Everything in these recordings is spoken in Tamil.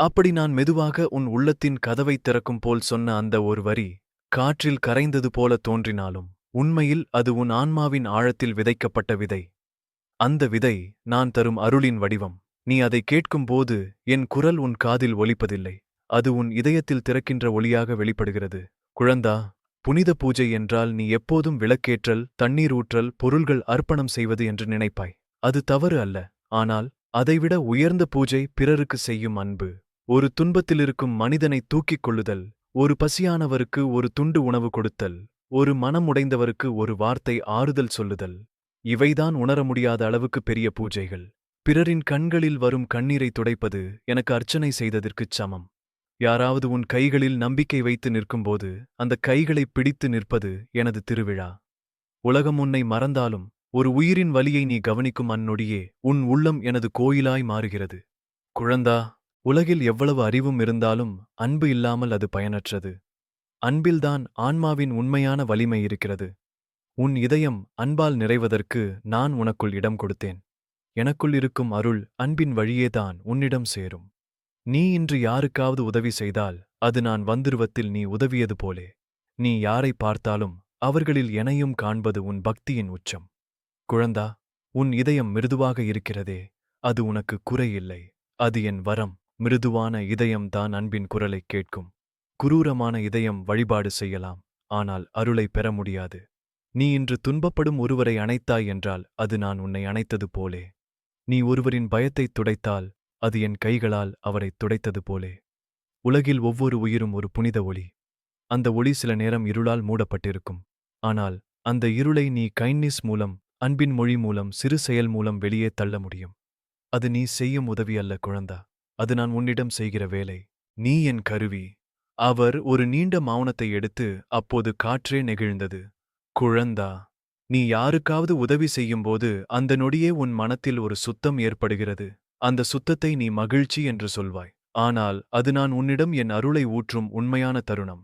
அப்படி நான் மெதுவாக உன் உள்ளத்தின் கதவைத் திறக்கும் போல் சொன்ன அந்த ஒரு வரி காற்றில் கரைந்தது போல தோன்றினாலும் உண்மையில் அது உன் ஆன்மாவின் ஆழத்தில் விதைக்கப்பட்ட விதை. அந்த விதை நான் தரும் அருளின் வடிவம். நீ அதை கேட்கும்போது என் குரல் உன் காதில் ஒலிப்பதில்லை. அது உன் இதயத்தில் திறக்கின்ற ஒளியாக வெளிப்படுகிறது. குழந்தா புனித பூஜை என்றால் நீ எப்போதும் விளக்கேற்றல் தண்ணீர் ஊற்றல் பொருள்கள் அர்ப்பணம் செய்வது என்று நினைப்பாய். அது தவறு அல்ல. ஆனால் அதைவிட உயர்ந்த பூஜை பிறருக்கு செய்யும் அன்பு. ஒரு துன்பத்திலிருக்கும் மனிதனை தூக்கிக் கொள்ளுதல் ஒரு பசியானவருக்கு ஒரு துண்டு உணவு கொடுத்தல் ஒரு மனம் உடைந்தவருக்கு ஒரு வார்த்தை ஆறுதல் சொல்லுதல் இவைதான் உணர முடியாத அளவுக்கு பெரிய பூஜைகள். பிறரின் கண்களில் வரும் கண்ணீரை துடைப்பது எனக்கு அர்ச்சனை செய்ததற்குச் சமம். யாராவது உன் கைகளில் நம்பிக்கை வைத்து நிற்கும்போது அந்த கைகளை பிடித்து நிற்பது எனது திருவிழா. உலகம் உன்னை மறந்தாலும் ஒரு உயிரின் வலியை நீ கவனிக்கும் அந்நொடியே உன் உள்ளம் எனது கோயிலாய் மாறுகிறது. குழந்தா உலகில் எவ்வளவு அறிவும் இருந்தாலும் அன்பு இல்லாமல் அது பயனற்றது. அன்பில்தான் ஆன்மாவின் உண்மையான வலிமை இருக்கிறது. உன் இதயம் அன்பால் நிறைவதற்கு நான் உனக்குள் இடம் கொடுத்தேன். எனக்குள் இருக்கும் அருள் அன்பின் வழியேதான் உன்னிடம் சேரும். நீ இன்று யாருக்காவது உதவி செய்தால் அது நான் வந்துருவத்தில் நீ உதவியது போலே. நீ யாரை பார்த்தாலும் அவர்களில் எனையும் காண்பது உன் பக்தியின் உச்சம். குழந்தா உன் இதயம் மிருதுவாக இருக்கிறதே அது உனக்கு குறையில்லை அது என் வரம். மிருதுவான இதயம்தான் அன்பின் குரலைக் கேட்கும். குரூரமான இதயம் வழிபாடு செய்யலாம். ஆனால் அருளை பெற முடியாது. நீ இன்று துன்பப்படும் ஒருவரை அணைத்தாய் என்றால் அது நான் உன்னை அணைத்தது போலே. நீ ஒருவரின் பயத்தைத் துடைத்தால் அது என் கைகளால் அவரைத் துடைத்தது போலே. உலகில் ஒவ்வொரு உயிரும் ஒரு புனித ஒளி. அந்த ஒளி சில நேரம் இருளால் மூடப்பட்டிருக்கும். ஆனால் அந்த இருளை நீ கைண்ட்னிஸ் மூலம் அன்பின் மொழி மூலம் சிறு செயல் மூலம் வெளியே தள்ள முடியும். அது நீ செய்யும் உதவி அல்ல குழந்தா. அது நான் உன்னிடம் செய்கிற வேலை. நீ என் கருவி. அவர் ஒரு நீண்ட மௌனத்தை எடுத்து அப்போது காற்றே நெகிழ்ந்தது. குழந்தா நீ யாருக்காவது உதவி செய்யும்போது அந்த நொடியே உன் மனத்தில் ஒரு சுத்தம் ஏற்படுகிறது. அந்த சுத்தத்தை நீ மகிழ்ச்சி என்று சொல்வாய். ஆனால் அது நான் உன்னிடம் என் அருளை ஊற்றும் உண்மையான தருணம்.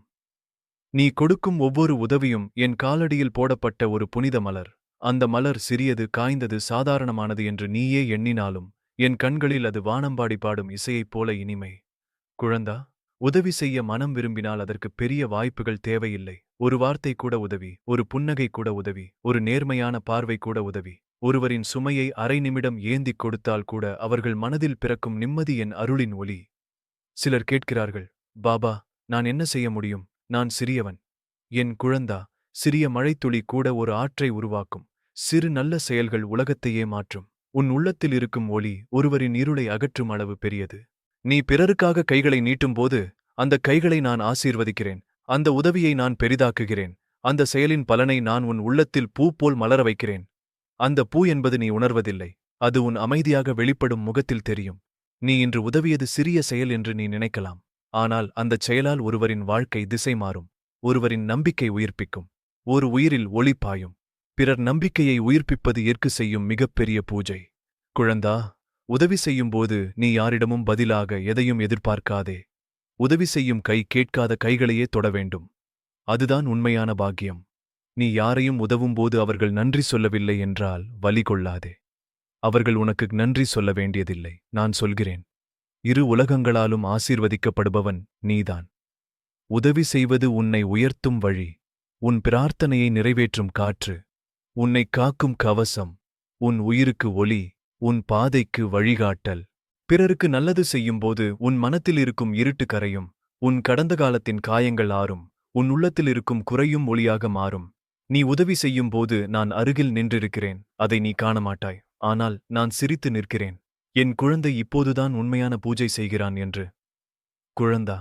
நீ கொடுக்கும் ஒவ்வொரு உதவியும் என் காலடியில் போடப்பட்ட ஒரு புனித மலர். அந்த மலர் சிறியது காய்ந்தது சாதாரணமானது என்று நீயே எண்ணினாலும் என் கண்களில் அது வானம்பாடி பாடும் இசையைப் போல இனிமை. குழந்தா உதவி செய்ய மனம் விரும்பினால் அதற்கு பெரிய வாய்ப்புகள் தேவையில்லை. ஒரு வார்த்தை கூட உதவி ஒரு புன்னகை கூட உதவி ஒரு நேர்மையான பார்வை கூட உதவி. ஒருவரின் சுமையை அரை நிமிடம் ஏந்திக் கொடுத்தால் கூட அவர்கள் மனதில் பிறக்கும் நிம்மதி என் அருளின் ஒளி சிலர் கேட்கிறார்கள் பாபா நான் என்ன செய்ய முடியும்? நான் சிறியவன். என் குழந்தா சிறிய மழைத்துளி கூட ஒரு ஆற்றை உருவாக்கும். சிறு நல்ல செயல்கள் உலகத்தையே மாற்றும். உன் உள்ளத்தில் இருக்கும் ஒளி ஒருவரின் இருளை அகற்றும் அளவு பெரியது. நீ பிறருக்காக கைகளை நீட்டும்போது அந்த கைகளை நான் ஆசீர்வதிக்கிறேன். அந்த உதவியை நான் பெரிதாக்குகிறேன். அந்த செயலின் பலனை நான் உன் உள்ளத்தில் பூ போல் மலர வைக்கிறேன். அந்த பூ என்பது நீ உணர்வதில்லை. அது உன் அமைதியாக வெளிப்படும் முகத்தில் தெரியும். நீ இன்று உதவியது சிறிய செயல் என்று நீ நினைக்கலாம். ஆனால் அந்தச் செயலால் ஒருவரின் வாழ்க்கை திசை மாறும். ஒருவரின் நம்பிக்கை உயிர்ப்பிக்கும். ஒரு உயிரில் ஒளி பாயும். பிறர் நம்பிக்கையை உயிர்ப்பிப்பது ஏற்கு செய்யும் மிகப்பெரிய பூஜை. குழந்தா உதவி செய்யும்போது நீ யாரிடமும் பதிலாக எதையும் எதிர்பார்க்காதே. உதவி செய்யும் கை கேட்காத கைகளையே தொட வேண்டும். அதுதான் உண்மையான பாக்கியம். நீ யாரையும் உதவும்போது அவர்கள் நன்றி சொல்லவில்லை என்றால் வலி கொள்ளாதே. அவர்கள் உனக்கு நன்றி சொல்ல வேண்டியதில்லை நான் சொல்கிறேன். இரு உலகங்களாலும் ஆசீர்வதிக்கப்படுபவன் நீதான். உதவி செய்வது உன்னை உயர்த்தும் வழி. உன் பிரார்த்தனையை நிறைவேற்றும் காற்று. உன்னை காக்கும் கவசம் உன் உயிருக்கு ஒளி உன் பாதைக்கு வழிகாட்டல். பிறருக்கு நல்லது செய்யும்போது உன் மனத்தில் இருக்கும் இருட்டு கரையும் உன் கடந்த காலத்தின் காயங்கள் ஆறும் உன் உள்ளத்தில் இருக்கும் குறையும் ஒளியாக மாறும். நீ உதவி செய்யும்போது நான் அருகில் நின்றிருக்கிறேன் அதை நீ காணமாட்டாய். ஆனால் நான் சிரித்து நிற்கிறேன். என் குழந்தை இப்போதுதான் உண்மையான பூஜை செய்கிறான் என்று. குழந்தா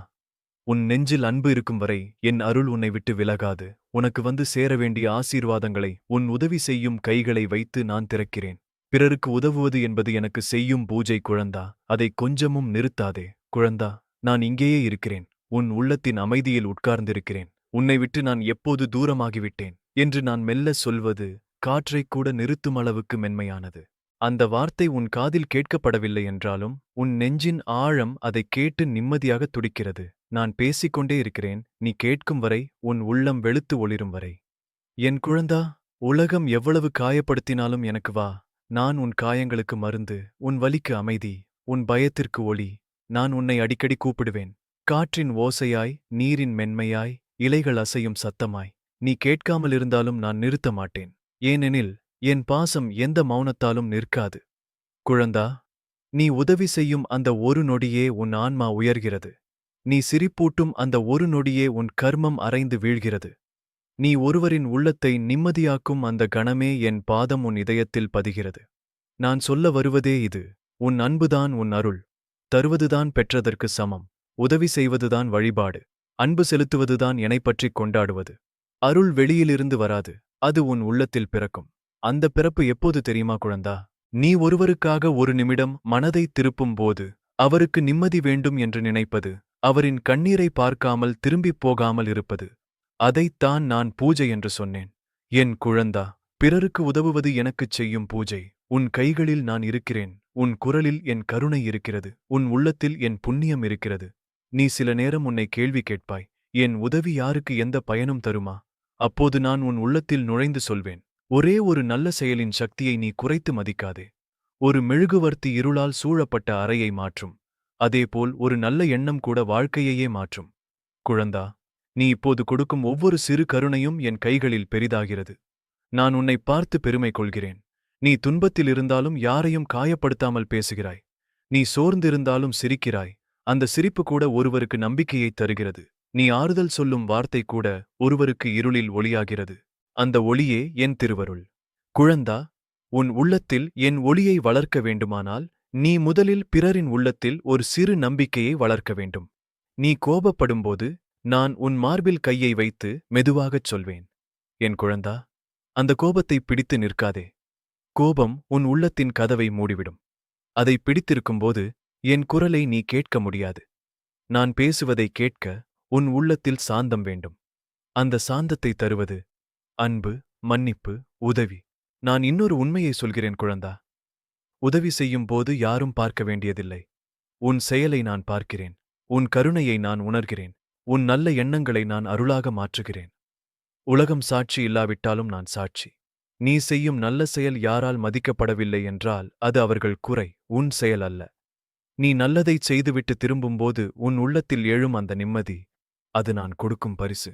உன் நெஞ்சில் அன்பு இருக்கும் வரை என் அருள் உன்னை விட்டு விலகாது. உனக்கு வந்து சேர வேண்டிய ஆசீர்வாதங்களை உன் உதவி செய்யும் கைகளை வைத்து நான் திறக்கிறேன். பிறருக்கு உதவுவது என்பது எனக்கு செய்யும் பூஜை குழந்தா அதை கொஞ்சமும் நிறுத்தாதே. குழந்தா நான் இங்கேயே இருக்கிறேன். உன் உள்ளத்தின் அமைதியில் உட்கார்ந்திருக்கிறேன். உன்னை விட்டு நான் எப்போது தூரமாகிவிட்டேன் என்று நான் மெல்ல சொல்வது காற்றைக் கூட நிறுத்தும் அளவுக்கு மென்மையானது. அந்த வார்த்தை உன் காதில் கேட்கப்படவில்லை என்றாலும் உன் நெஞ்சின் ஆழம் அதைக் கேட்டு நிம்மதியாக துடிக்கிறது. நான் பேசிக்கொண்டே இருக்கிறேன் நீ கேட்கும் வரை உன் உள்ளம் வெளுத்து ஒளிரும் வரை. என் குழந்தா உலகம் எவ்வளவு காயப்படுத்தினாலும் எனக்கு வா நான் உன் காயங்களுக்கு மருந்து உன் வலிக்கு அமைதி உன் பயத்திற்கு ஒளி நான் உன்னை அடிக்கடி கூப்பிடுவேன். காற்றின் ஓசையாய் நீரின் மென்மையாய் இலைகள் அசையும் சத்தமாய் நீ கேட்காமல் இருந்தாலும் நான் நிறுத்த மாட்டேன். ஏனெனில் என் பாசம் எந்த மௌனத்தாலும் நிற்காது. குழந்தா நீ உதவி செய்யும் அந்த ஒரு நொடியே உன் ஆன்மா உயர்கிறது. நீ சிரிப்பூட்டும் அந்த ஒரு நொடியே உன் கர்மம் அரைந்து வீழ்கிறது. நீ ஒருவரின் உள்ளத்தை நிம்மதியாக்கும் அந்த கணமே என் பாதம் உன் இதயத்தில் பதிகிறது. நான் சொல்ல வருவதே இது உன் அன்புதான் உன் அருள். தருவதுதான் பெற்றதற்கு சமம். உதவி செய்வதுதான் வழிபாடு. அன்பு செலுத்துவதுதான் எனைப்பற்றிக் கொண்டாடுவது. அருள் வெளியிலிருந்து வராது அது உன் உள்ளத்தில் பிறக்கும். அந்த பிறப்பு எப்போது தெரியுமா குழந்தா? நீ ஒருவருக்காக ஒரு நிமிடம் மனதை திருப்பும் போது அவருக்கு நிம்மதி வேண்டும் என்று நினைப்பது அவரின் கண்ணீரை பார்க்காமல் திரும்பிப் போகாமல் இருப்பது. அதைத்தான் நான் பூஜை என்று சொன்னேன். என் குழந்தா பிறருக்கு உதவுவது எனக்குச் செய்யும் பூஜை. உன் கைகளில் நான் இருக்கிறேன். உன் குரலில் என் கருணை இருக்கிறது. உன் உள்ளத்தில் என் புண்ணியம் இருக்கிறது. நீ சில நேரம் உன்னை கேள்வி கேட்பாய். என் உதவி யாருக்கு எந்த பயனும் தருமா? அப்போது நான் உன் உள்ளத்தில் நுழைந்து சொல்வேன். ஒரே ஒரு நல்ல செயலின் சக்தியை நீ குறைத்து மதிக்காதே. ஒரு மெழுகுவர்த்தி இருளால் சூழப்பட்ட அறையை மாற்றும். அதேபோல் ஒரு நல்ல எண்ணம் கூட வாழ்க்கையையே மாற்றும். குழந்தா நீ இப்போது கொடுக்கும் ஒவ்வொரு சிறு கருணையும் என் கைகளில் பெரிதாகிறது. நான் உன்னை பார்த்து பெருமை கொள்கிறேன். நீ துன்பத்தில் இருந்தாலும் யாரையும் காயப்படுத்தாமல் பேசுகிறாய். நீ சோர்ந்திருந்தாலும் சிரிக்கிறாய். அந்த சிரிப்பு கூட ஒருவருக்கு நம்பிக்கையைத் தருகிறது. நீ ஆறுதல் சொல்லும் வார்த்தை கூட ஒருவருக்கு இருளில் ஒளியாகிறது. அந்த ஒளியே என் திருவருள். குழந்தா உன் உள்ளத்தில் என் ஒளியை வளர்க்க வேண்டுமானால் நீ முதலில் பிறரின் உள்ளத்தில் ஒரு சிறு நம்பிக்கையை வளர்க்க வேண்டும். நீ கோபப்படும்போது நான் உன் மார்பில் கையை வைத்து மெதுவாகச் சொல்வேன். என் குழந்தா அந்த கோபத்தை பிடித்து நிற்காதே. கோபம் உன் உள்ளத்தின் கதவை மூடிவிடும். அதை பிடித்திருக்கும்போது என் குரலை நீ கேட்க முடியாது. நான் பேசுவதை கேட்க உன் உள்ளத்தில் சாந்தம் வேண்டும். அந்த சாந்தத்தை தருவது அன்பு மன்னிப்பு உதவி. நான் இன்னொரு உண்மையை சொல்கிறேன் குழந்தா. உதவி செய்யும் போது யாரும் பார்க்க வேண்டியதில்லை. உன் செயலை நான் பார்க்கிறேன். உன் கருணையை நான் உணர்கிறேன். உன் நல்ல எண்ணங்களை நான் அருளாக மாற்றுகிறேன். உலகம் சாட்சி இல்லாவிட்டாலும் நான் சாட்சி. நீ செய்யும் நல்ல செயல் யாரால் மதிக்கப்படவில்லை என்றால் அது அவர்கள் குறை உன் செயல் அல்ல. நீ நல்லதைச் செய்துவிட்டு திரும்பும்போது உன் உள்ளத்தில் எழும் அந்த நிம்மதி. அது நான் கொடுக்கும் பரிசு.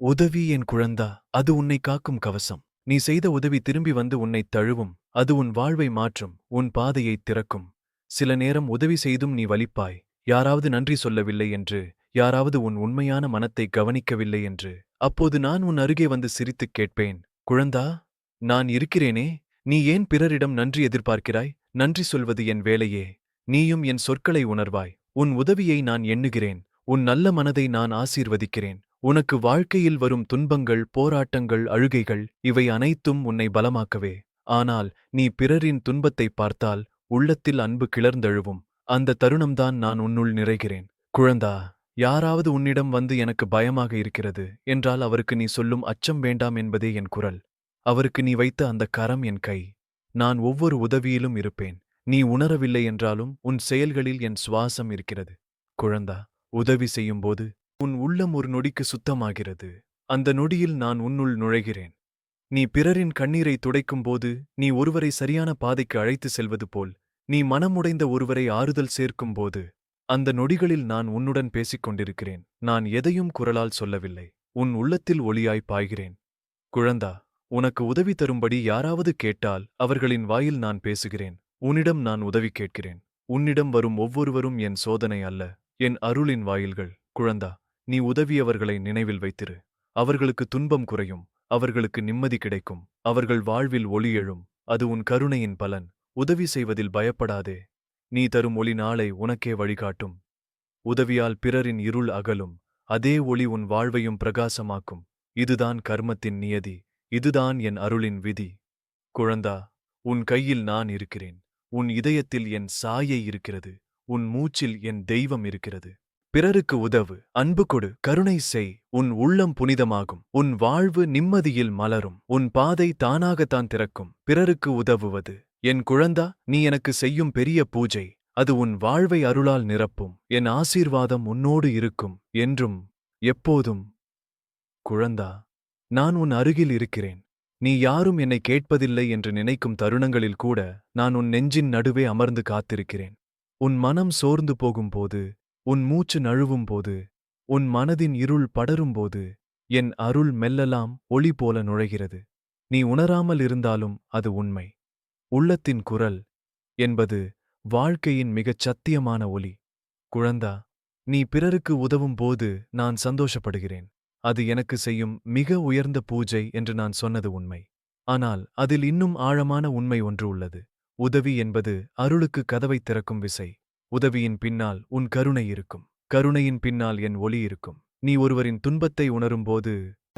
உதவி என் குழந்தா அது உன்னை காக்கும் கவசம். நீ செய்த உதவி திரும்பி வந்து உன்னைத் தழுவும். அது உன் வாழ்வை மாற்றும் உன் பாதையைத் திறக்கும். சில நேரம் உதவி செய்தும் நீ வலிப்பாய். யாராவது நன்றி சொல்லவில்லை என்று யாராவது உன் உண்மையான மனத்தை கவனிக்கவில்லை என்று. அப்போது நான் உன் அருகே வந்து சிரித்துக் கேட்பேன் குழந்தா நான் இருக்கிறேனே. நீ ஏன் பிறரிடம் நன்றி எதிர்பார்க்கிறாய்? நன்றி சொல்வது என் வேலையே. நீயும் என் சொற்களை உணர்வாய். உன் உதவியை நான் எண்ணுகிறேன். உன் நல்ல மனதை நான் ஆசீர்வதிக்கிறேன். உனக்கு வாழ்க்கையில் வரும் துன்பங்கள் போராட்டங்கள் அழுகைகள் இவை அனைத்தும் உன்னை பலமாக்கவே. ஆனால் நீ பிறரின் துன்பத்தைப் பார்த்தால் உள்ளத்தில் அன்பு கிளர்ந்தழுவும். அந்த தருணம்தான் நான் உன்னுள் நிறைகிறேன். குழந்தா யாராவது உன்னிடம் வந்து எனக்கு பயமாக இருக்கிறது என்றால் அவருக்கு நீ சொல்லும் அச்சம் வேண்டாம் என்பதே என் குரல். அவருக்கு நீ வைத்த அந்த கரம் என் கை. நான் ஒவ்வொரு உதவியிலும் இருப்பேன். நீ உணரவில்லை என்றாலும் உன் செயல்களில் என் சுவாசம் இருக்கிறது. குழந்தா உதவி செய்யும்போது உன் உள்ளம் ஒரு நொடிக்கு சுத்தமாகிறது. அந்த நொடியில் நான் உன்னுள் நுழைகிறேன். நீ பிறரின் கண்ணீரை துடைக்கும்போது நீ ஒருவரை சரியான பாதைக்கு அழைத்து செல்வது போல் நீ மனமுடைந்த ஒருவரை ஆறுதல் சேர்க்கும்போது அந்த நொடிகளில் நான் உன்னுடன் பேசிக் கொண்டிருக்கிறேன். நான் எதையும் குரலால் சொல்லவில்லை. உன் உள்ளத்தில் ஒளியாய் பாய்கிறேன். குழந்தா உனக்கு உதவி தரும்படி யாராவது கேட்டால் அவர்களின் வாயில் நான் பேசுகிறேன். உன்னிடம் நான் உதவி கேட்கிறேன். உன்னிடம் வரும் ஒவ்வொருவரும் என் சோதனை அல்ல என் அருளின் வாயில்கள். குழந்தா நீ உதவியவர்களை நினைவில் வைத்திரு. அவர்களுக்கு துன்பம் குறையும். அவர்களுக்கு நிம்மதி கிடைக்கும். அவர்கள் வாழ்வில் ஒளி எழும். அது உன் கருணையின் பலன். உதவி செய்வதில் பயப்படாதே. நீ தரும் ஒளி நாளை உனக்கே வழிகாட்டும். உதவியால் பிறரின் இருள் அகலும். அதே ஒளி உன் வாழ்வையும் பிரகாசமாக்கும். இதுதான் கர்மத்தின் நியதி. இதுதான் என் அருளின் விதி. குழந்தா உன் கையில் நான் இருக்கிறேன். உன் இதயத்தில் என் சாயை இருக்கிறது. உன் மூச்சில் என் தெய்வம் இருக்கிறது. பிறருக்கு உதவு. அன்பு கொடு. கருணை செய். உன் உள்ளம் புனிதமாகும். உன் வாழ்வு நிம்மதியில் மலரும். உன் பாதை தானாகத்தான் திறக்கும். பிறருக்கு உதவுவது. என் குழந்தா நீ எனக்கு செய்யும் பெரிய பூஜை. அது உன் வாழ்வை அருளால் நிரப்பும். என் ஆசீர்வாதம் உன்னோடு இருக்கும். என்றும் எப்போதும் குழந்தா நான் உன் அருகில் இருக்கிறேன். நீ யாரும் என்னை கேட்பதில்லை என்று நினைக்கும் தருணங்களில் கூட நான் உன் நெஞ்சின் நடுவே அமர்ந்து காத்திருக்கிறேன். உன் மனம் சோர்ந்து போகும்போது உன் மூச்சு நழுவும்போது உன் மனதின் இருள் படரும்போது என் அருள் மெல்லலாம் ஒளி போல நுழைகிறது. நீ உணராமல் இருந்தாலும் அது உண்மை. உள்ளத்தின் குரல் என்பது வாழ்க்கையின் மிகச் சத்தியமான ஒலி குழந்தா நீ பிறருக்கு உதவும் போது நான் சந்தோஷப்படுகிறேன். அது எனக்கு செய்யும் மிக உயர்ந்த பூஜை என்று நான் சொன்னது உண்மை. ஆனால் அதில் இன்னும் ஆழமான உண்மை ஒன்று உள்ளது. உதவி என்பது அருளுக்கு கதவைத் திறக்கும் விசை. உதவியின் பின்னால் உன் கருணை இருக்கும். கருணையின் பின்னால் என் ஒளி இருக்கும். நீ ஒருவரின் துன்பத்தை உணரும்போது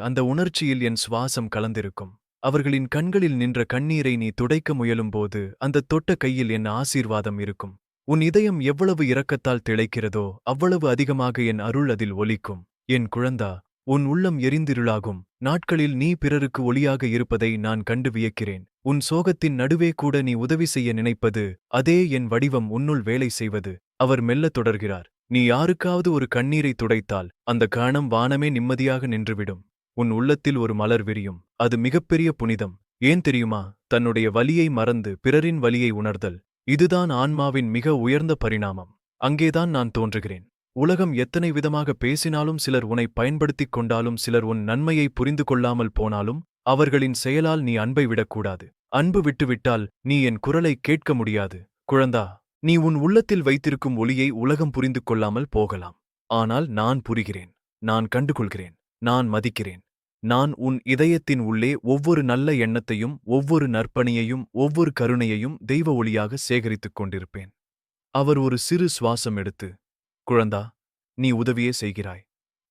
அந்த உணர்ச்சியில் என் சுவாசம் கலந்திருக்கும். அவர்களின் கண்களில் நின்ற கண்ணீரை நீ துடைக்க முயலும்போது அந்த தொட்ட கையில் என் ஆசீர்வாதம் இருக்கும். உன் இதயம் எவ்வளவு இரக்கத்தால் திளைக்கிறதோ அவ்வளவு அதிகமாக என் அருள் அதில் ஒலிக்கும். என் குழந்தா உன் உள்ளம் எரிந்திருளாகும். நாட்களில் நீ பிறருக்கு ஒளியாக இருப்பதை நான் கண்டு வியக்கிறேன். உன் சோகத்தின் நடுவே கூட நீ உதவி செய்ய நினைப்பது அதே என் வடிவம் உன்னுள் வேலை செய்வது. அவர் மெல்லத் தொடர்கிறார். நீ யாருக்காவது ஒரு கண்ணீரை துடைத்தால் அந்த காணம் வானமே நிம்மதியாக நின்றுவிடும். உன் உள்ளத்தில் ஒரு மலர் விரியும். அது மிகப்பெரிய புனிதம். ஏன் தெரியுமா? தன்னுடைய வலியை மறந்து பிறரின் வலியை உணர்தல். இதுதான் ஆன்மாவின் மிக உயர்ந்த பரிணாமம். அங்கேதான் நான் தோன்றுகிறேன். உலகம் எத்தனை விதமாக பேசினாலும் சிலர் உன்னை பயன்படுத்திக் கொண்டாலும் சிலர் உன் நன்மையை புரிந்து கொள்ளாமல் போனாலும் அவர்களின் செயலால் நீ அன்பை விடக்கூடாது. அன்பு விட்டுவிட்டால் நீ என் குரலை கேட்க முடியாது. குழந்தா நீ உன் உள்ளத்தில் வைத்திருக்கும் ஒளியை உலகம் புரிந்து கொள்ளாமல் போகலாம். ஆனால் நான் புரிகிறேன். நான் கண்டுகொள்கிறேன். நான் மதிக்கிறேன். நான் உன் இதயத்தின் உள்ளே ஒவ்வொரு நல்ல எண்ணத்தையும் ஒவ்வொரு நற்பணியையும் ஒவ்வொரு கருணையையும் தெய்வ ஒளியாக சேகரித்துக் கொண்டிருப்பேன். அவர் ஒரு சிறு சுவாசம் எடுத்து குழந்தா நீ உதவியே செய்கிறாய்.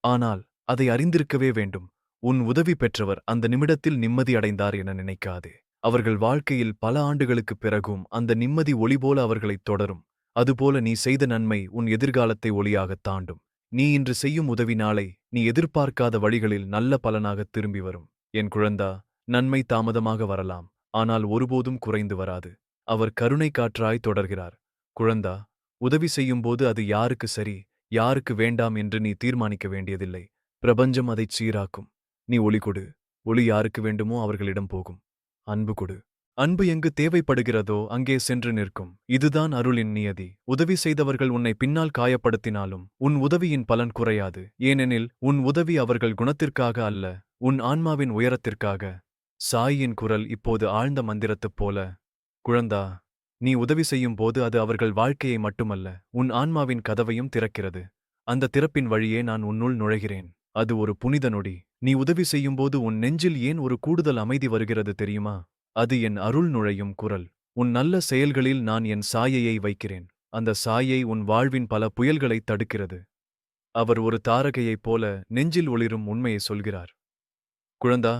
ஆனால் அதை அறிந்திருக்கவே வேண்டும். உன் உதவி பெற்றவர் அந்த நிமிடத்தில் நிம்மதி அடைந்தார் என நினைக்காதே. அவர்கள் வாழ்க்கையில் பல ஆண்டுகளுக்குப் பிறகும் அந்த நிம்மதி ஒளிபோல அவர்களைத் தொடரும். அதுபோல நீ செய்த நன்மை உன் எதிர்காலத்தை ஒளியாகத் தாண்டும். நீ இன்று செய்யும் உதவி நாளை நீ எதிர்பார்க்காத வழிகளில் நல்ல பலனாகத் திரும்பி வரும். என் குழந்தா நன்மை தாமதமாக வரலாம் ஆனால் ஒருபோதும் குறைந்து வராது. அவர் கருணை காற்றாய் தொடர்கிறார். குழந்தா உதவி செய்யும்போது அது யாருக்கு சரி யாருக்கு வேண்டாம் என்று நீ தீர்மானிக்க வேண்டியதில்லை. பிரபஞ்சம் அதைச் சீராக்கும். நீ ஒளி கொடு. ஒளி யாருக்கு வேண்டுமோ அவர்களிடம் போகும். அன்பு கொடு. அன்பு எங்கு தேவைப்படுகிறதோ அங்கே சென்று நிற்கும். இதுதான் அருளின் நியதி. உதவி செய்தவர்கள் உன்னை பின்னால் காயப்படுத்தினாலும் உன் உதவியின் பலன் குறையாது. ஏனெனில் உன் உதவி அவர்கள் குணத்திற்காக அல்ல உன் ஆன்மாவின் உயரத்திற்காக. சாயின் குரல் இப்போது ஆழ்ந்த மந்திரத்துப் போல குழந்தா நீ உதவி செய்யும் போது அது அவர்கள் வாழ்க்கையை மட்டுமல்ல உன் ஆன்மாவின் கதவையும் திறக்கிறது. அந்த திறப்பின் வழியே நான் உன்னுள் நுழைகிறேன். அது ஒரு புனித நொடி. நீ உதவி செய்யும்போது உன் நெஞ்சில் ஏன் ஒரு கூடுதல் அமைதி வருகிறது தெரியுமா? அது என் அருள் நுழையும் குரல். உன் நல்ல செயல்களில் நான் என் சாயையை வைக்கிறேன். அந்த சாயை உன் வாழ்வின் பல புயல்களைத் தடுக்கிறது. அவர் ஒரு தாரகையைப் போல நெஞ்சில் ஒளிரும் உண்மையை சொல்கிறார். குழந்தா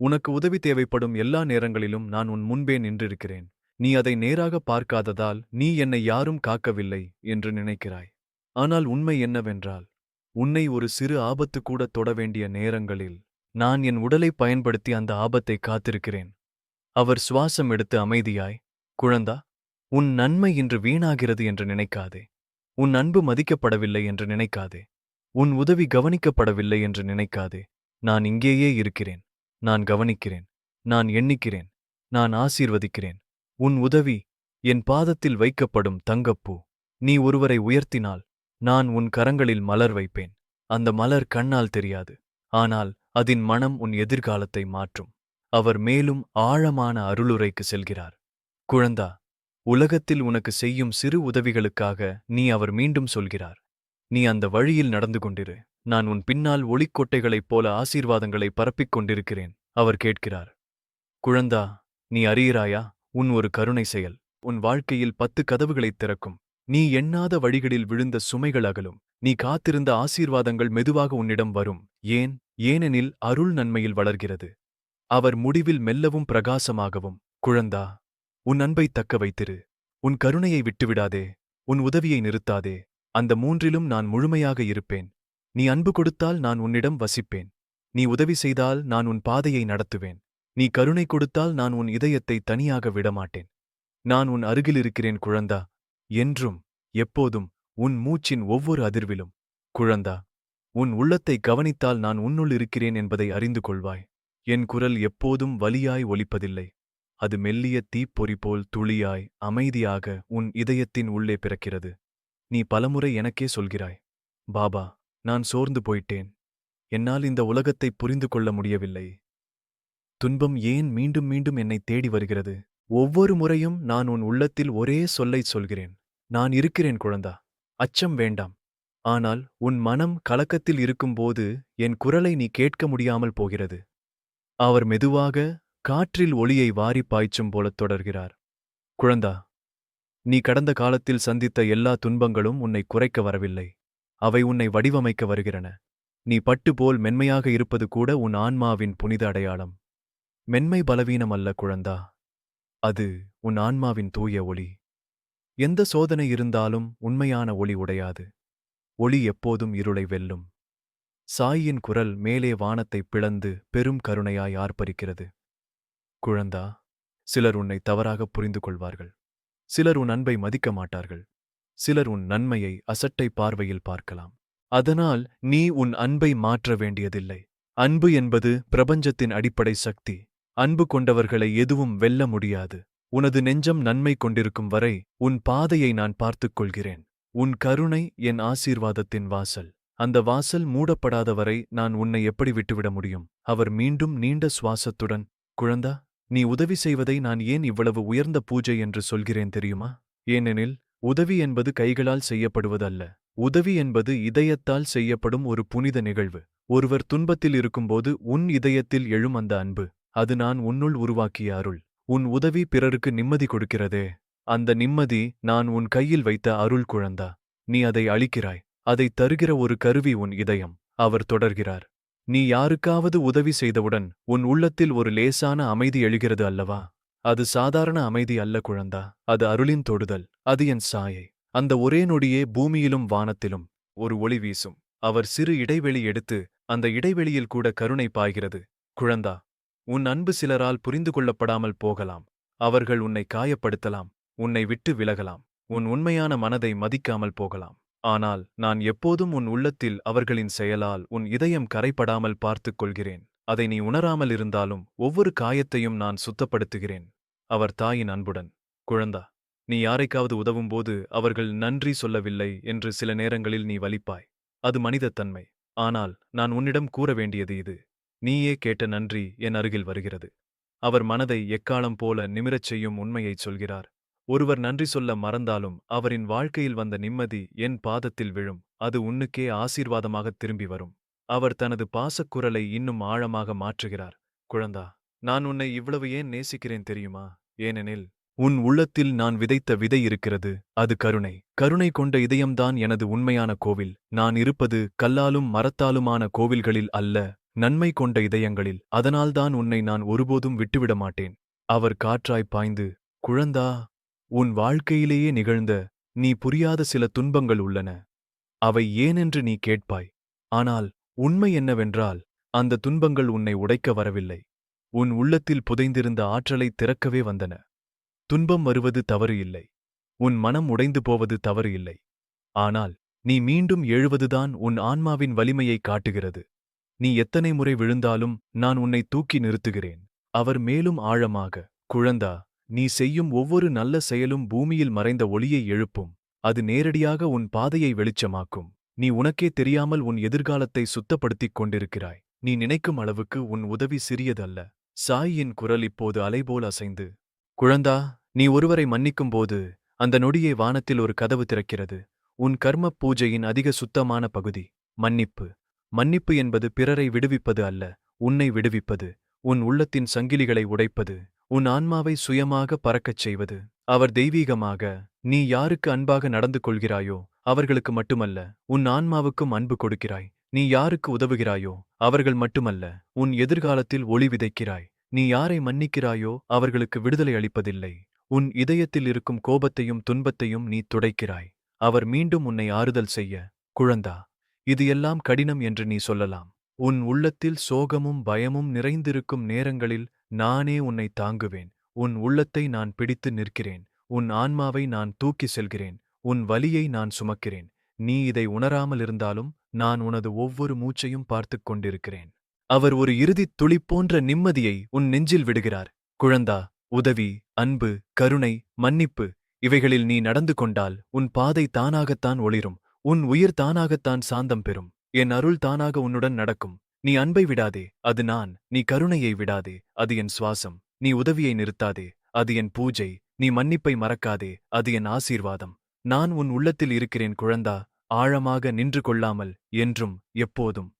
உனக்கு உதவி தேவைப்படும் எல்லா நேரங்களிலும் நான் உன் முன்பே நின்றிருக்கிறேன். நீ அதை நேராக பார்க்காததால் நீ என்னை யாரும் காக்கவில்லை என்று நினைக்கிறாய். ஆனால் உண்மை என்னவென்றால் உன்னை ஒரு சிறு ஆபத்து கூட தொட வேண்டிய நேரங்களில் நான் என் உடலை பயன்படுத்தி அந்த ஆபத்தை காத்திருக்கிறேன். அவர் சுவாசம் எடுத்து அமைதியாய் குழந்தா உன் நன்மை இன்று வீணாகிறது என்று நினைக்காதே. உன் அன்பு மதிக்கப்படவில்லை என்று நினைக்காதே. உன் உதவி கவனிக்கப்படவில்லை என்று நினைக்காதே. நான் இங்கேயே இருக்கிறேன். நான் கவனிக்கிறேன். நான் எண்ணிக்கிறேன். நான் ஆசீர்வதிக்கிறேன். உன் உதவி என் பாதத்தில் வைக்கப்படும் தங்கப்பூ. நீ ஒருவரை உயர்த்தினால் நான் உன் கரங்களில் மலர் வைப்பேன். அந்த மலர் கண்ணால் தெரியாது. ஆனால் அதன் மனம் உன் எதிர்காலத்தை மாற்றும். அவர் மேலும் ஆழமான அருளுரைக்கு செல்கிறார். குழந்தா உலகத்தில் உனக்கு செய்யும் சிறு உதவிகளுக்காக நீ அவர் மீண்டும் சொல்கிறார். நீ அந்த வழியில் நடந்து கொண்டிரு. நான் உன் பின்னால் ஒளிக்கொட்டைகளைப் போல ஆசீர்வாதங்களை பரப்பிக் கொண்டிருக்கிறேன். அவர் கேட்கிறார். குழந்தா நீ அறிகிறாயா? உன் ஒரு கருணை செயல். உன் வாழ்க்கையில் பத்து கதவுகளைத் திறக்கும். நீ எண்ணாத வழிகளில் விழுந்த சுமைகள் அகலும். நீ காத்திருந்த ஆசீர்வாதங்கள் மெதுவாக உன்னிடம் வரும். ஏன்? ஏனெனில் அருள் நன்மையில் வளர்கிறது. அவர் முடிவில் மெல்லவும் பிரகாசமாகவும் குழந்தா உன் அன்பை தக்க வைத்திரு. உன் கருணையை விட்டுவிடாதே. உன் உதவியை நிறுத்தாதே. அந்த மூன்றிலும் நான் முழுமையாக இருப்பேன். நீ அன்பு கொடுத்தால் நான் உன்னிடம் வசிப்பேன். நீ உதவி செய்தால் நான் உன் பாதையை நடத்துவேன். நீ கருணை கொடுத்தால் நான் உன் இதயத்தை தனியாக விடமாட்டேன். நான் உன் அருகில் இருக்கிறேன் குழந்தா. என்றும் எப்போதும் உன் மூச்சின் ஒவ்வொரு அதிர்விலும். குழந்தா உன் உள்ளத்தை கவனித்தால் நான் உன்னுள் இருக்கிறேன் என்பதை அறிந்து கொள்வாய். என் குரல் எப்போதும் வலியாய் ஒலிப்பதில்லை. அது மெல்லிய தீப்பொறி போல் துளியாய் அமைதியாக உன் இதயத்தின் உள்ளே பிறக்கிறது. நீ பலமுறை எனக்கே சொல்கிறாய் பாபா நான் சோர்ந்து போயிட்டேன். என்னால் இந்த உலகத்தை புரிந்து கொள்ள முடியவில்லை. துன்பம் ஏன் மீண்டும் மீண்டும் என்னை தேடி வருகிறது? ஒவ்வொரு முறையும் நான் உன் உள்ளத்தில் ஒரே சொல்லைச் சொல்கிறேன். நான் இருக்கிறேன் குழந்தா அச்சம் வேண்டாம். ஆனால் உன் மனம் கலக்கத்தில் இருக்கும்போது என் குரலை நீ கேட்க முடியாமல் போகிறது. அவர் மெதுவாக காற்றில் ஒளியை வாரி பாய்ச்சும் போலத் தொடர்கிறார். குழந்தா நீ கடந்த காலத்தில் சந்தித்த எல்லா துன்பங்களும் உன்னை குறைக்க வரவில்லை. அவை உன்னை வடிவமைக்க வருகிறன. நீ பட்டு போல் மென்மையாக இருப்பது கூட உன் ஆன்மாவின் புனித அடையாளம். மென்மை பலவீனம் அல்ல குழந்தா. அது உன் ஆன்மாவின் தூய ஒளி. எந்த சோதனை இருந்தாலும் உண்மையான ஒளி உடையாது. ஒளி எப்போதும் இருளை வெல்லும். சாயின் குரல் மேலே வானத்தை பிளந்து பெரும் கருணையாய் ஆர்ப்பரிக்கிறது. குழந்தா சிலர் உன்னை தவறாக புரிந்து கொள்வார்கள் சிலர் உன் அன்பை மதிக்க மாட்டார்கள். சிலர் உன் நன்மையை அசட்டை பார்வையில் பார்க்கலாம். அதனால் நீ உன் அன்பை மாற்ற வேண்டியதில்லை. அன்பு என்பது பிரபஞ்சத்தின் அடிப்படை சக்தி. அன்பு கொண்டவர்களை எதுவும் வெல்ல முடியாது. உனது நெஞ்சம் நன்மை கொண்டிருக்கும் வரை உன் பாதையை நான் பார்த்துக் கொள்கிறேன் உன் கருணை என் ஆசீர்வாதத்தின் வாசல். அந்த வாசல் மூடப்படாத வரை நான் உன்னை எப்படி விட்டுவிட முடியும்? அவர் மீண்டும் நீண்ட சுவாசத்துடன் குழந்தா நீ உதவி செய்வதை நான் ஏன் இவ்வளவு உயர்ந்த பூஜை என்று சொல்கிறேன் தெரியுமா? ஏனெனில் உதவி என்பது கைகளால் செய்யப்படுவதல்ல. உதவி என்பது இதயத்தால் செய்யப்படும் ஒரு புனித நிகழ்வு. ஒருவர் துன்பத்தில் இருக்கும்போது உன் இதயத்தில் எழும் அந்த அன்பு. அது நான் உன்னுள் உருவாக்கிய அருள். உன் உதவி பிறருக்கு நிம்மதி கொடுக்கிறதே. அந்த நிம்மதி நான் உன் கையில் வைத்த அருள் குழந்தா. நீ அதை அளிக்கிறாய். அதை தருகிற ஒரு கருவி உன் இதயம். அவர் தொடர்கிறார். நீ யாருக்காவது உதவி செய்தவுடன் உன் உள்ளத்தில் ஒரு லேசான அமைதி எழுகிறது அல்லவா? அது சாதாரண அமைதி அல்ல குழந்தா. அது அருளின் தொடுதல். அது என் சாயை. அந்த ஒரே நொடியே பூமியிலும் வானத்திலும் ஒரு ஒளி வீசும். அவர் சிறு இடைவெளி எடுத்து அந்த இடைவெளியில் கூட கருணை பாய்கிறது. குழந்தா உன் அன்பு சிலரால் புரிந்து கொள்ளப்படாமல் போகலாம். அவர்கள் உன்னை காயப்படுத்தலாம் உன்னை விட்டு விலகலாம் உன் உண்மையான மனதை மதிக்காமல் போகலாம். ஆனால் நான் எப்போதும் உன் உள்ளத்தில் அவர்களின் செயலால் உன் இதயம் கரைப்படாமல் பார்த்துக் கொள்கிறேன். அதை நீ உணராமல் இருந்தாலும் ஒவ்வொரு காயத்தையும் நான் சுத்தப்படுத்துகிறேன். அவர் தாயின் அன்புடன் குழந்தா நீ யாரைக்காவது உதவும்போது அவர்கள் நன்றி சொல்லவில்லை என்று சில நேரங்களில் நீ வலிப்பாய். அது மனிதத்தன்மை. ஆனால் நான் உன்னிடம் கூற வேண்டியது இது. நீயே கேட்ட நன்றி என் அருகில் வருகிறது. அவர் மனதை எக்காலம் போல நிமிரச் செய்யும் உண்மையைச் சொல்கிறார். ஒருவர் நன்றி சொல்ல மறந்தாலும் அவரின் வாழ்க்கையில் வந்த நிம்மதி என் பாதத்தில் விழும். அது உன்னுக்கே ஆசீர்வாதமாகத் திரும்பி வரும். அவர் தனது பாசக்குரலை இன்னும் ஆழமாக மாற்றுகிறார். குழந்தா நான் உன்னை இவ்வளவு ஏன் நேசிக்கிறேன் தெரியுமா? ஏனெனில் உன் உள்ளத்தில் நான் விதைத்த விதை இருக்கிறது. அது கருணை. கருணை கொண்ட இதயம்தான் எனது உண்மையான கோவில். நான் இருப்பது கல்லாலும் மரத்தாலுமான கோவில்களில் அல்ல. நன்மை கொண்ட இதயங்களில் அதனால்தான் உன்னை நான் ஒருபோதும் விட்டுவிட மாட்டேன். அவர் காற்றாய் பாய்ந்து குழந்தா உன் வாழ்க்கையிலேயே நிகழ்ந்த நீ புரியாத சில துன்பங்கள் உள்ளன. அவை ஏனென்று நீ கேட்பாய். ஆனால் உண்மை என்னவென்றால் அந்த துன்பங்கள் உன்னை உடைக்க வரவில்லை. உன் உள்ளத்தில் புதைந்திருந்த ஆற்றலை திறக்கவே வந்தன. துன்பம் வருவது தவறு இல்லை. உன் மனம் உடைந்து போவது தவறு இல்லை. ஆனால் நீ மீண்டும் எழுவதுதான் உன் ஆன்மாவின் வலிமையை காட்டுகிறது. நீ எத்தனை முறை விழுந்தாலும் நான் உன்னை தூக்கி நிறுத்துகிறேன். அவர் மேலும் ஆழமாக குழந்தா நீ செய்யும் ஒவ்வொரு நல்ல செயலும் பூமியில் மறைந்த ஒளியை எழுப்பும். அது நேரடியாக உன் பாதையை வெளிச்சமாக்கும். நீ உனக்கே தெரியாமல் உன் எதிர்காலத்தை சுத்தப்படுத்திக் கொண்டிருக்கிறாய். நீ நினைக்கும் அளவுக்கு உன் உதவி சிறியதல்ல. சாயின் குரல் இப்போது அலைபோல் அசைந்து குழந்தா நீ ஒருவரை மன்னிக்கும்போது அந்த நொடியே வானத்தில் ஒரு கதவு திறக்கிறது. உன் கர்ம பூஜையின் அதிக சுத்தமான பகுதி மன்னிப்பு. மன்னிப்பு என்பது பிறரை விடுவிப்பது அல்ல உன்னை விடுவிப்பது. உன் உள்ளத்தின் சங்கிலிகளை உடைப்பது. உன் ஆன்மாவை சுயமாக பறக்கச் செய்வது. அவர் தெய்வீகமாக நீ யாருக்கு அன்பாக நடந்து கொள்கிறாயோ அவர்களுக்கு மட்டுமல்ல உன் ஆன்மாவுக்கும் அன்பு கொடுக்கிறாய். நீ யாருக்கு உதவுகிறாயோ அவர்கள் மட்டுமல்ல உன் எதிர்காலத்தில் ஒளி விதைக்கிறாய். நீ யாரை மன்னிக்கிறாயோ அவர்களுக்கு விடுதலை அளிப்பதில்லை. உன் இதயத்தில் இருக்கும் கோபத்தையும் துன்பத்தையும் நீ துடைக்கிறாய். அவர் மீண்டும் உன்னை ஆறுதல் செய்ய குழந்தா. இது எல்லாம் கடினம் என்று நீ சொல்லலாம். உன் உள்ளத்தில் சோகமும் பயமும் நிறைந்திருக்கும் நேரங்களில் நானே உன்னை தாங்குவேன். உன் உள்ளத்தை நான் பிடித்து நிற்கிறேன். உன் ஆன்மாவை நான் தூக்கி செல்கிறேன். உன் வலியை நான் சுமக்கிறேன். நீ இதை உணராமல் இருந்தாலும் நான் உனது ஒவ்வொரு மூச்சையும் பார்த்துக் கொண்டிருக்கிறேன். அவர் ஒரு இறுதித் துளி போன்ற நிம்மதியை உன் நெஞ்சில் விடுகிறார். குழந்தா உதவி அன்பு கருணை மன்னிப்பு இவைகளில் நீ நடந்து கொண்டால் உன் பாதை தானாகத்தான் ஒளிரும். உன் உயிர் தானாகத்தான் சாந்தம் பெறும். என் அருள் தானாக உன்னுடன் நடக்கும். நீ அன்பை விடாதே. அது நான். நீ கருணையை விடாதே. அது என் சுவாசம். நீ உதவியை நிறுத்தாதே. அது என் பூஜை. நீ மன்னிப்பை மறக்காதே. அது என் ஆசீர்வாதம். நான் உன் உள்ளத்தில் இருக்கிறேன் குழந்தா. ஆழமாக நின்று கொள்ளாமல் என்றும் எப்போதும்.